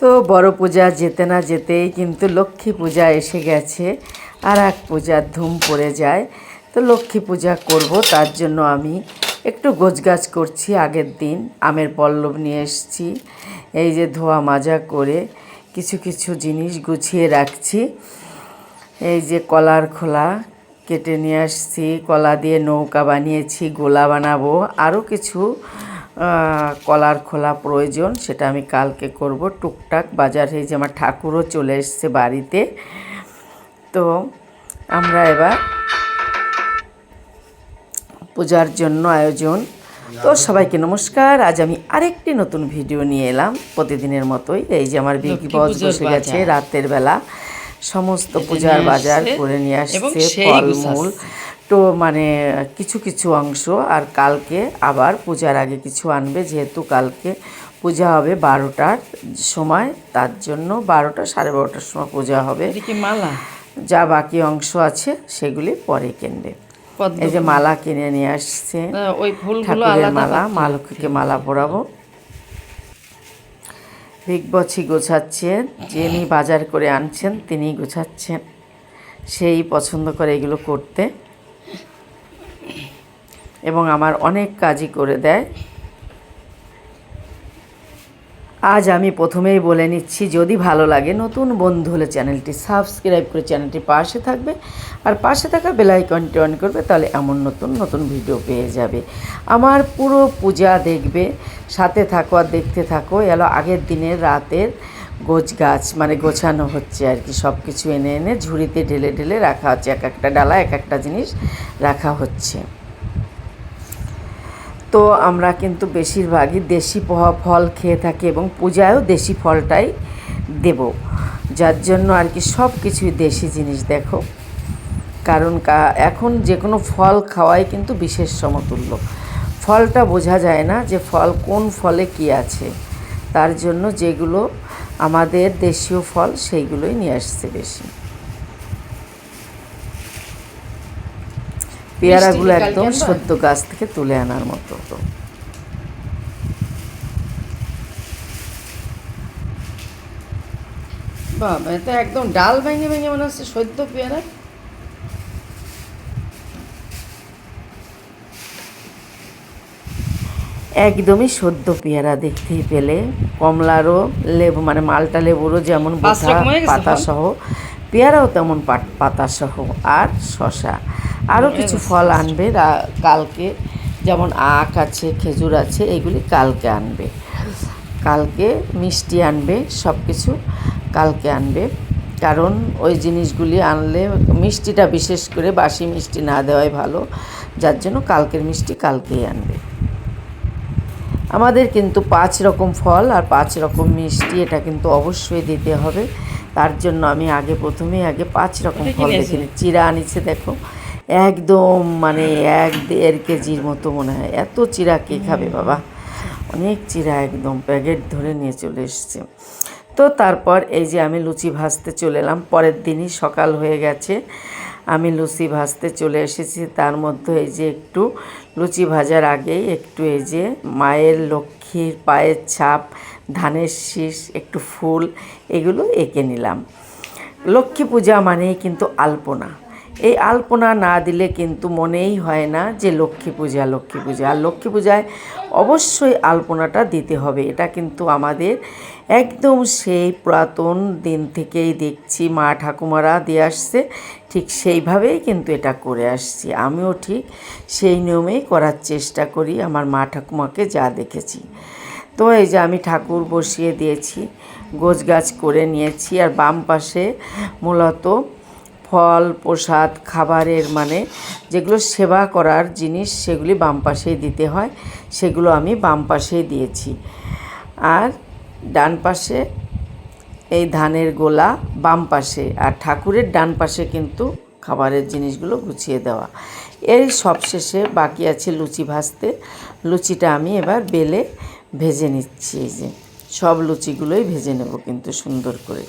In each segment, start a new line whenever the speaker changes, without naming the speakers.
তো বড় পূজা যেতে না যেতেই কিন্তু লক্ষ্মী পূজা এসে গেছে, আর এক পূজার ধুম পড়ে যায়। তো লক্ষ্মী পূজা করব, তার জন্য আমি একটু গোছগাছ করছি আগের দিন, আমের পল্লব নিয়ে এসেছি। এই যে ধোয়া মাজা করে কিছু কিছু জিনিস গুছিয়ে রাখছি। এই যে কলার খোলা কেটে নিয়ে আসছি, কলা দিয়ে নৌকা বানিয়েছি, গোলা বানাবো, আরও কিছু কলার খোলা প্রয়োজন সেটা আমি কালকে করব। টুকটাক বাজার হয়ে যে আমার ঠাকুরও চলে এসছে বাড়িতে। তো আমরা এবার পূজার জন্য আয়োজন। তো সবাইকে নমস্কার। আজ আমি আরেকটি নতুন ভিডিও নিয়ে এলাম প্রতিদিনের মতোই। এই যে আমার বিগ বস বসে গেছে রাতের বেলা। সমস্ত পূজার বাজার করে নিয়ে আসছে ফলমূল। তো মানে কিছু কিছু অংশ আর কালকে আবার পূজার আগে কিছু আনবে যেহেতু কালকে পূজা হবে বারোটার সময় তার জন্য বারোটা সাড়ে বারোটার সময় পূজা হবে।
মালা?
যা বাকি অংশ আছে সেগুলি পরে কিনবে। এই যে মালা কিনে নিয়ে আসছে
ওই
ঠাকুরের মালা মা লক্ষ্মীকে মালা পরাবো। বিগবছি গোছাচ্ছেন যিনি বাজার করে আনছেন তিনি গোছাচ্ছেন। সেই পছন্দ করে এগুলো করতে। এবং আমার অনেক কাজই করে দেয়। আজ আমি প্রথমেই বলে নিচ্ছি, যদি ভালো লাগে নতুন বন্ধু হলে চ্যানেলটি সাবস্ক্রাইব করে চ্যানেলটি পাশে থাকবে। আর পাশে থাকা বেল আইকনটি অন করবে, তাহলে এমন নতুন নতুন ভিডিও পেয়ে যাবে। আমার পুরো পূজা দেখবে, সাথে থাকো আর দেখতে থাকো। এলো আগের দিনের রাতের গোছ গাছ মানে গোছানো হচ্ছে আর কি সব কিছু এনে এনে ঝুড়িতে ঢেলে ঢেলে রাখা হচ্ছে। এক একটা ডালা, এক একটা জিনিস রাখা হচ্ছে। তো আমরা কিন্তু বেশিরভাগই দেশি ফল খেয়ে থাকি এবং পূজায়ও দেশি ফলটাই দেব। যার জন্য আর কি সব কিছুই দেশি জিনিস, দেখো। কারণ এখন যে কোনো ফল খাওয়াই কিন্তু বিশেষ সমতুল্য। ফলটা বোঝা যায় না যে ফল কোন ফলে কি আছে। তার জন্য যেগুলো আমাদের দেশীয় ফল সেইগুলোই নিয়ে আসছে বেশি। পেয়ারাগুলো একদম সদ্য গাছ থেকে তুলে আনার মতো। তো
বাবা একদম ডাল ভেঙে ভেঙে মনে হচ্ছে সদ্য পেয়ারা।
একদমই সদ্য পেয়ারা দেখতেই পেলে। কমলারও লেবু মানে মালটা লেবুরও যেমন পাতা সহ। পেয়ারাও তেমন পাট- পাতা সহ আর শশা আরও কিছু ফল আনবে কালকে যেমন আখ আছে খেজুর আছে এগুলি কালকে আনবে। কালকে মিষ্টি আনবে সব কিছু কালকে আনবে। কারণ ওই জিনিসগুলি আনলে মিষ্টিটা বিশেষ করে বাসি মিষ্টি না দেওয়াই ভালো যার জন্য কালকের মিষ্টি কালকেই আনবে। আমাদের কিন্তু পাঁচ রকম ফল আর পাঁচ রকম মিষ্টি এটা কিন্তু অবশ্যই দিতে হবে। তার জন্য আমি আগে প্রথমেই আগে পাঁচ রকম ফল? দেখে নিই। চিরা আনিছে দেখো। একদম মানে এক দেড় কেজির মতো মনে হয়। এত চিরা কে খাবে বাবা? অনেক চিরা একদম প্যাকেট ধরে নিয়ে চলে এসছে। তো তারপর এই যে আমি লুচি ভাজতে চলে এলাম পরের দিনই সকাল হয়ে গেছে। আমি লুচি ভাজতে চলে এসেছি। তার মধ্যে এই যে একটু লুচি ভাজার আগেই একটু এই যে মায়ের লক্ষ্মীর পায়ের ছাপ ধানের শীষ, একটু ফুল, এগুলো এঁকে নিলাম। লক্ষ্মী পূজা মানেই কিন্তু আলপনা। এই আলপনা না দিলে কিন্তু মনেই হয় না যে লক্ষ্মী পূজা লক্ষ্মী পূজা। আর লক্ষ্মী পূজায় অবশ্যই আলপনাটা দিতে হবে। এটা কিন্তু আমাদের একদম সেই পুরাতন দিন থেকেই দেখছি, মা ঠাকুমারা দিয়ে আসছে। ঠিক সেইভাবেই কিন্তু এটা করে আসছি। আমিও ঠিক সেই নিয়মেই করার চেষ্টা করি, আমার মা ঠাকুমাকে যা দেখেছি। তো এই যে আমি ঠাকুর বসিয়ে দিয়েছি গোছ গাছ করে নিয়েছি আর বাম পাশে মূলত ফল, প্রসাদ, খাবারের মানে যেগুলো সেবা করার জিনিস সেগুলি বাম পাশেই দিতে হয়, সেগুলো আমি বাম পাশেই দিয়েছি। আর ডান পাশে এই ধানের গোলা বাম পাশে আর ঠাকুরের ডান পাশে কিন্তু খাবারের জিনিসগুলো গুছিয়ে দেওয়া। এই সবশেষে বাকি আছে লুচি ভাজতে, লুচিটা আমি এবার বেলে ভেজে নিচ্ছি এই যে। সব লুচিগুলোই ভেজে নেব কিন্তু সুন্দর করে।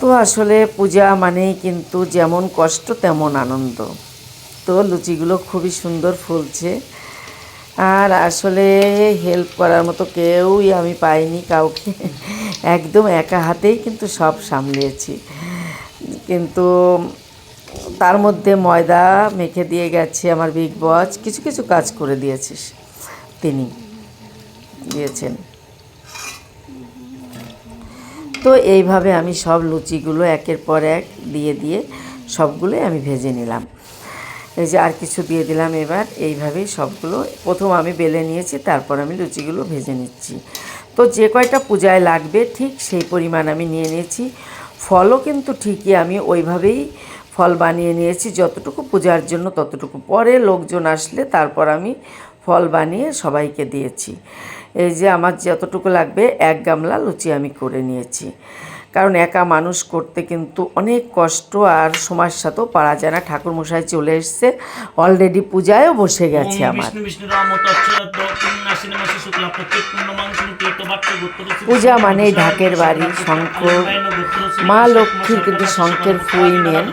তো আসলে পূজা মানেই কিন্তু যেমন কষ্ট, তেমন আনন্দ। তো লুচিগুলো খুবই সুন্দর ফুলছে। আর আসলে হেল্প করার মতো কেউই আমি পাইনি কাউকে। একদম একা হাতেই কিন্তু সব সামলিয়েছি কিন্তু তার মধ্যে ময়দা মেখে দিয়ে গেছে আমার বিগ বস কিছু কিছু কাজ করে দিয়েছিস। তিনি দিয়েছেন। তো এইভাবে আমি সব লুচিগুলো একের পর এক দিয়ে দিয়ে সবগুলোই আমি ভেজে নিলাম। এই যে আর কিছু দিয়ে দিলাম এবার, এইভাবেই সবগুলো। প্রথম আমি বেলে নিয়েছি, তারপর আমি লুচিগুলো ভেজে নিচ্ছি। তো যে কয়টা পূজায় লাগবে ঠিক সেই পরিমাণ আমি নিয়ে নিয়েছি। ফলও কিন্তু ঠিকই আমি ওইভাবেই ফল বানিয়ে নিয়েছি। যতটুকু পূজার জন্য ততটুকু পরে লোকজন আসলে তারপর আমি ফল বানিয়ে সবাইকে দিয়েছি এই যে আমার যতটুকু লাগবে এক গামলা লুচি আমি করে নিয়েছি কারণ একা মানুষ করতে কিন্তু অনেক কষ্ট আর সময়ের সাথেও পারা যায় না ঠাকুরমশাই চলে এসছে অলরেডি পূজায়ও বসে গেছে আমার পূজা মানেই ঢাকের বাড়ি, শঙ্কর মা লক্ষ্মীর কিন্তু শঙ্খের ফুল নেন।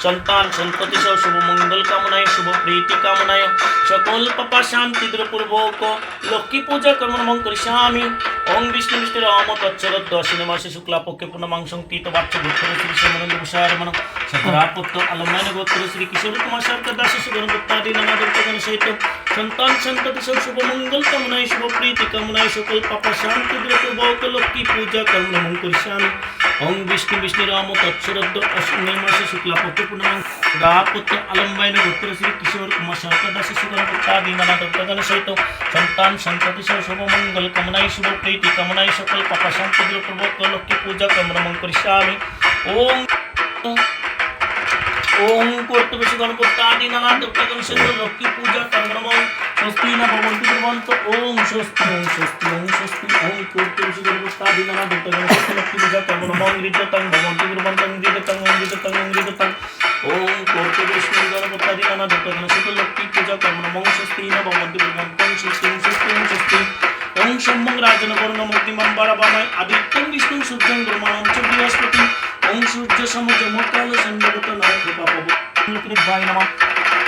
সন্তান সন্ততি সহ শুভ মঙ্গল কামনায় শুভ প্রীতি কামনায় সকল পাপা শান্তি পূর্বক লক্ষ্মী পূজা কর্ম নমং করিষ্যামি ওম বিষ্ণু বিষ্ণু রাম তচ্ছরদ্দ আশ্বিনী মাসে শুক্লা পক্ষে পূর্ণমাংসং তীর্থবাক্য গোত্র শ্রী শ্যামনন্দ ভূষারমণ সদরাপত্য আলমায়ন গোত্র শ্রী কিশোর কুমার সরকার দাস সুগণ গুপ্তাদি নানা দুর্গণ সহিত সন্তান সন্ততি সহ শুভ মঙ্গল কামনায় শুভ প্রীতি কামনায় সকল পাপা শান্তি পূর্বক লক্ষ্মী পূজা কর্ম নমং করিষ্যামি ওম বিষ্ণু বিষ্ণু রাম তৎসরদ্দ অশ্বিনী মাসে শুক্লাপক্ষ পূর্ণমাং রাপত্য আলম্বায়ন গোত্র শ্রী কিশোর কুমার সরকার দাস সুগণ গুপ্তাদি নানা দুর্গণ সহিত সন্তান সন্ততি সহ শুভমঙ্গল কামনায় শুভ প্রীতি কামনায় সকল পাপা সম্পদ প্রবক্ত লক্ষ্মী পূজা কর্ম করিষ্যামি করিষ্যামি ওম ওম কর্তব্য গণপত্যাদি নানা দেবতাগণ সেন্দ্র লক্ষ্মী পূজা কর্মম স্বস্তি না ভবন্তি ভবন্ত ওম স্বস্তি ওম স্বস্তি ওম স্বস্তি ওম কর্তব্য গণপত্যাদি নানা দেবতাগণ সেন্দ্র লক্ষ্মী পূজা কর্মম হৃদতং ভবন্তি ভবন্তং হৃদতং হৃদতং হৃদতং ওম কর্তব্য গণপত্যাদি নানা দেবতাগণ সেন্দ্র লক্ষ্মী পূজা কর্মম স্বস্তি না ভবন্তি ভবন্তং, স্বস্তি স্বস্তি স্বস্তি। রাজন বর্ণ মূর্তিমান বারাবামায় আদিত্যং বিষ্ণু সূর্যং ব্রহ্মাণং চ বৃহস্পতি। ওং সূর্য সমুদ্র মকাল সন্দেবত নম কৃপা পাব কৃপায় নমঃ।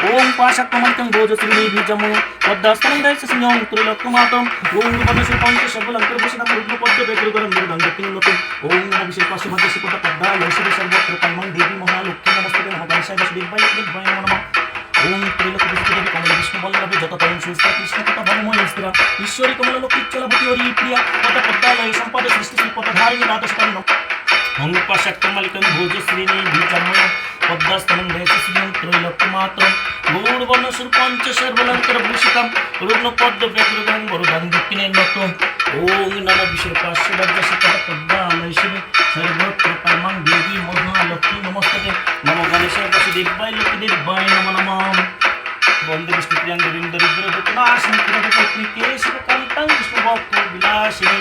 ওং পাশাক্রমণকং ভোজশ্রী বীজমো। পদ্মাস্তনং দয়স সিংহং ত্রিলোকমাতম ওং পদ্মশ্রী পঞ্চ সবল অন্তর্ভূষণ রুদ্র পদ্ম বেগ্রগরম দুর্গং দক্ষিণমতি ওং নম বিশেষ পাশে মধ্যে শিকট পদ্মা লৌষিক সর্বত্র কর্মং দেবী মহালক্ষ্মী নমস্তে নমঃ। ওম ত্রিলোক বিষ্ণুদেবী কমল বিষ্ণু বল্লভে যত তয়ং সুস্থা কৃষ্ণ তথা ভরময় স্থিরা। ঈশ্বরী কমল লক্ষ্মী চলভূতি হরি প্রিয়া। তথা পদ্মালয় সম্পদে সৃষ্টি শিল্পত ধারিণী দ্বাদশকালীন ওং পাশাক্রমালিকং ভোজশ্রীণী বীজময় পদ্মাস্তনং দেশশ্রিয়ং ত্রৈলোক্যমাত্রম গৌরবর্ণ সুরপঞ্চ সর্বলঙ্কর ভূষিতম। রুগ্ন পদ্ম ব্যাঘ্রগণ বরুদান দক্ষিণের নত ওং নম বিশ্বর পার্শ্ববর্গ শিকট পদ্মালয় শিবে। সর্বত্র কিরতি পত্নী কেশব কান্তাং বিষ্ণু ভক্ত বিলাসিনী।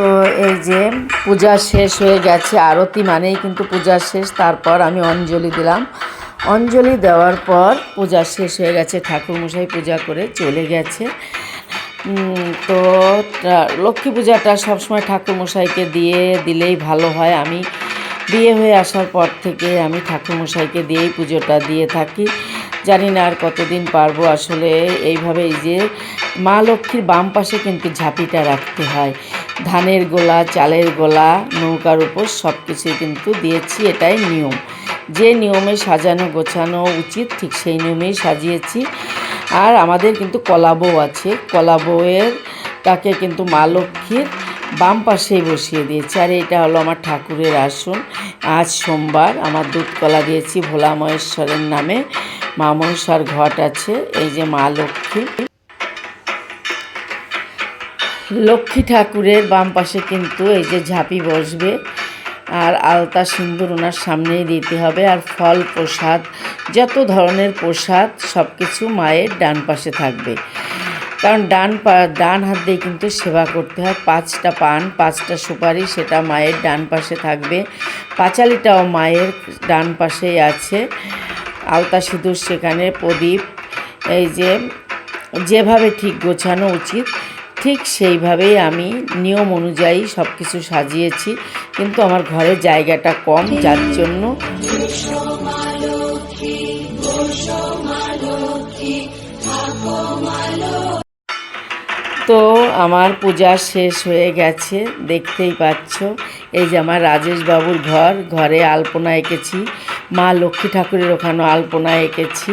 তো এই যে পূজা শেষ হয়ে গেছে, আরতি মানেই কিন্তু পূজা শেষ। তারপর আমি অঞ্জলি দিলাম। অঞ্জলি দেওয়ার পর পূজা শেষ হয়ে গেছে, ঠাকুরমশাই পূজা করে চলে গেছে। তো লক্ষ্মী পূজাটা সবসময় ঠাকুরমশাইকে দিয়ে দিলেই ভালো হয়। আমি বিয়ে হয়ে আসার পর থেকে আমি ঠাকুরমশাইকে দিয়েই পুজোটা দিয়ে থাকি। জানি না আর কতদিন পারব। আসলে এইভাবে এই যে মা লক্ষ্মীর বাম পাশে কিন্তু ঝাঁপিটা রাখতে হয়। ধানের গোলা, চালের গোলা, নৌকার উপর সব কিছুই কিন্তু দিয়েছি, এটাই নিয়ম। যে নিয়মে সাজানো, গোছানো উচিত, ঠিক সেই নিয়মেই সাজিয়েছি। আর আমাদের কিন্তু কলা বউ আছে। কলা বউয়ের তাকে কিন্তু মা লক্ষ্মীর বাম পাশেই বসিয়ে দিয়েছি। আর এটা হলো আমার ঠাকুরের আসন। আজ সোমবার আমার দুধ কলা দিয়েছি ভোলা মহেশ্বরের নামে। মা মনসার ঘট আছে। এই যে মা লক্ষ্মী। লক্ষ্মী ঠাকুরের বাম পাশে কিন্তু এই যে ঝাঁপি বসবে, আর আলতা সিন্দুর ওনার সামনেই দিতে হবে, আর ফল, প্রসাদ, যত ধরনের প্রসাদ সব কিছু মায়ের ডান পাশে থাকবে। কারণ ডান পা, ডান হাত দিয়ে কিন্তু সেবা করতে হয়, পাঁচটা পান, পাঁচটা সুপারি, সেটা মায়ের ডান পাশে থাকবে। পাঁচালিটাও মায়ের ডান পাশেই আছে। আলতা সিঁদুর সেখানে, প্রদীপ, এই যে যেভাবে ঠিক গোছানো উচিত ঠিক সেইভাবেই আমি নিয়ম অনুযায়ী সব কিছু সাজিয়েছি। কিন্তু আমার ঘরে জায়গাটা কম, যার জন্য তো আমার পূজা শেষ হয়ে গেছে, দেখতেই পাচ্ছ। এই যে আমার রাজেশ বাবুর ঘর, ঘরে আলপনা এঁকেছি, মা লক্ষ্মী ঠাকুরের ওখানে আলপনা এঁকেছি।